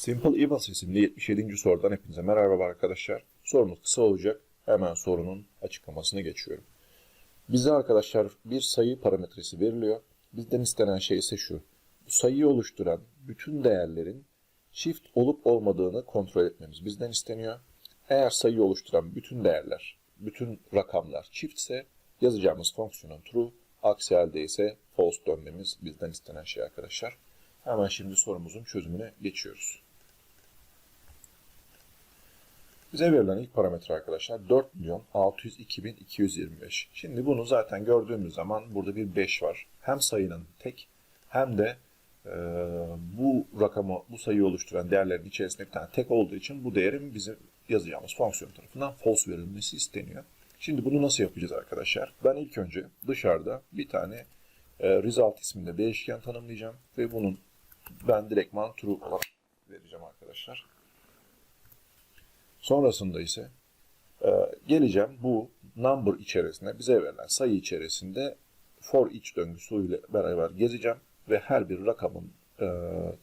Simple Evans isimli 77. sorudan hepinize merhaba arkadaşlar. Sorumuz kısa olacak. Hemen sorunun açıklamasına geçiyorum. Bize arkadaşlar bir sayı parametresi veriliyor. Bizden istenen şey ise şu. Bu sayıyı oluşturan bütün değerlerin çift olup olmadığını kontrol etmemiz bizden isteniyor. Eğer sayıyı oluşturan bütün değerler, bütün rakamlar çiftse yazacağımız fonksiyonun true, aksi halde ise false dönmemiz bizden istenen şey arkadaşlar. Hemen şimdi sorumuzun çözümüne geçiyoruz. Bize verilen ilk parametre arkadaşlar 4 milyon 602 bin 225. Şimdi bunu zaten gördüğümüz zaman burada bir 5 var. Hem sayının tek hem de e, bu rakamı, bu sayıyı oluşturan değerlerin içerisinde bir tane tek olduğu için bu değerin bizim yazacağımız fonksiyon tarafından false verilmesi isteniyor. Şimdi bunu nasıl yapacağız arkadaşlar? Ben ilk önce dışarıda bir tane e, result isminde değişken tanımlayacağım ve bunun ben direktman true olarak vereceğim arkadaşlar. Sonrasında ise e, geleceğim bu number içerisinde bize verilen sayı içerisinde for each döngüsüyle beraber gezeceğim ve her bir rakamın e,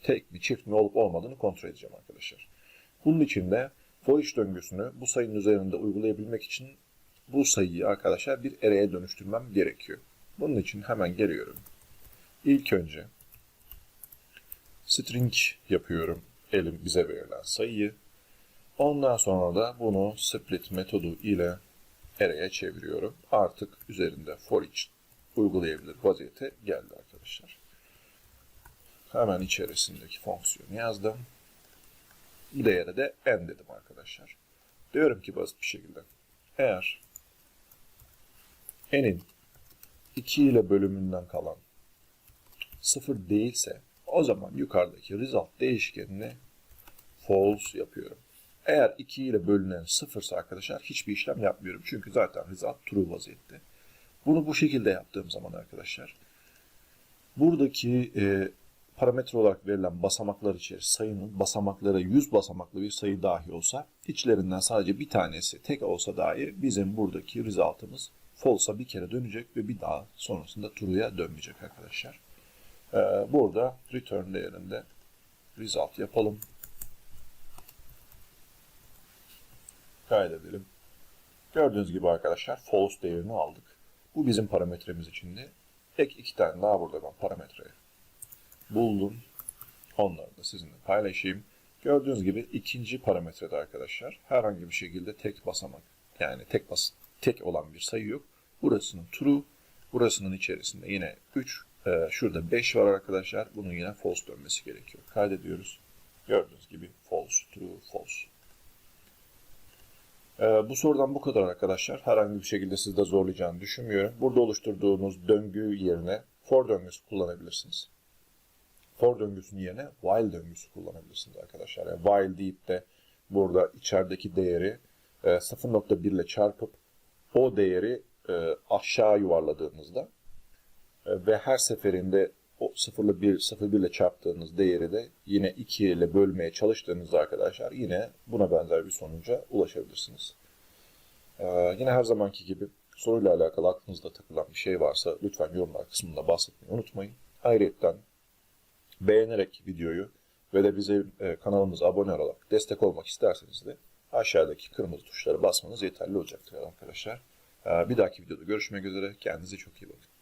tek mi çift mi olup olmadığını kontrol edeceğim arkadaşlar. Bunun için de for each döngüsünü bu sayının üzerinde uygulayabilmek için bu sayıyı arkadaşlar bir array'e dönüştürmem gerekiyor. Bunun için hemen geliyorum. İlk önce string yapıyorum elim bize verilen sayıyı. Ondan sonra da bunu split metodu ile array'e çeviriyorum. Artık üzerinde for each uygulayabilir vaziyete geldi arkadaşlar. Hemen içerisindeki fonksiyonu yazdım. Bu değere de n dedim arkadaşlar. Diyorum ki basit bir şekilde eğer n'in 2 ile bölümünden kalan 0 değilse o zaman yukarıdaki result değişkenini false yapıyorum. Eğer 2 ile bölünen 0 ise arkadaşlar hiçbir işlem yapmıyorum. Çünkü zaten result true vaziyette. Bunu bu şekilde yaptığım zaman arkadaşlar buradaki e, parametre olarak verilen basamaklar içerisinde sayının basamakları 100 basamaklı bir sayı dahi olsa içlerinden sadece bir tanesi tek olsa dahi bizim buradaki result'ımız false'a bir kere dönecek ve bir daha sonrasında true'ya dönmeyecek arkadaşlar. Ee, burada return değerinde result yapalım. Kaydedelim. Gördüğünüz gibi arkadaşlar false değerini aldık. Bu bizim parametremiz içindi. Ek iki tane daha burada ben parametre buldum. Onları da sizinle paylaşayım. Gördüğünüz gibi ikinci parametrede arkadaşlar herhangi bir şekilde tek basamak yani tek bas tek olan bir sayı yok. Burasının true, burasının içerisinde yine 3, e, şurada 5 var arkadaşlar. Bunun yine false dönmesi gerekiyor. Kaydediyoruz. Gördüğünüz gibi false, true, false. E, bu sorudan bu kadar arkadaşlar. Herhangi bir şekilde sizde zorlayacağını düşünmüyorum. Burada oluşturduğunuz döngü yerine for döngüsü kullanabilirsiniz. For döngüsünün yerine while döngüsü kullanabilirsiniz arkadaşlar. Yani while deyip de burada içerideki değeri e, 0.1 ile çarpıp o değeri e, aşağı yuvarladığınızda e, ve her seferinde 0 ile 1, 0 ile çarptığınız değeri de yine 2 ile bölmeye çalıştığınızda arkadaşlar yine buna benzer bir sonuca ulaşabilirsiniz. E, yine her zamanki gibi soruyla alakalı aklınızda takılan bir şey varsa lütfen yorumlar kısmında bahsetmeyi unutmayın. Ayrıca beğenerek videoyu ve de bize e, kanalımıza abone olarak destek olmak isterseniz de aşağıdaki kırmızı tuşlara basmanız yeterli olacaktır arkadaşlar. E, bir dahaki videoda görüşmek üzere. Kendinize çok iyi bakın.